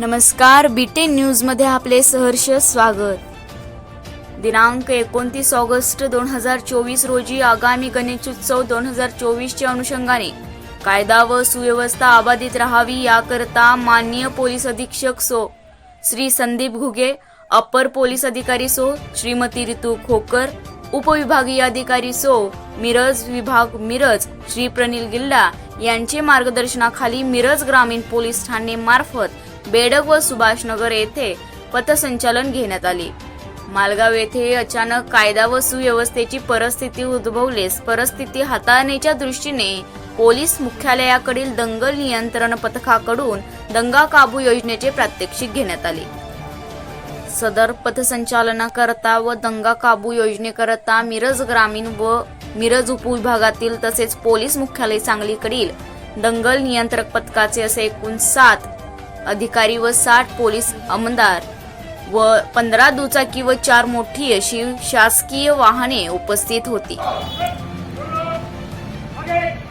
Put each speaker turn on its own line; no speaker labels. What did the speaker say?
नमस्कार बीटेन न्यूजमध्ये आपले सहर्ष स्वागत. दिनांक एकोणतीस ऑगस्ट दोन हजार चोवीस रोजी आगामी गणेशोत्सव दोन हजार चोवीसच्या अनुषंगाने कायदा व सुव्यवस्था अबाधित राहावी याकरता माननीय पोलीस अधीक्षक सो श्री संदीप घुगे अप्पर पोलीस अधिकारी सो श्रीमती रितू खोकर उपविभागीय अधिकारी सो मिरज विभाग मिरज श्री प्रनिल गिल्ला यांचे मार्गदर्शनाखाली मिरज ग्रामीण पोलीस ठाणे मार्फत बेडग व सुभाषनगर येथे पथसंचलन घेण्यात आले. मालगाव येथे अचानक कायदा व सुव्यवस्थेची परिस्थिती उद्भवलेस परिस्थिती हाताळण्याच्या दृष्टीने पोलीस मुख्यालयाकडील दंगल नियंत्रण पथकाकडून दंगा काबू योजनेचे प्रात्यक्षिक घेण्यात आले. सदर पथसंचालनाकरता व दंगा काबू योजनेकरता मिरज ग्रामीण व मिरज उपविभागातील तसेच पोलीस मुख्यालय सांगलीकडील दंगल नियंत्रक पथकाचे असे एकूण सात अधिकारी व साठ पोलीस आमदार व पंधरा दुचाकी व चार मोठी अशी शासकीय वाहने उपस्थित होती.
आगे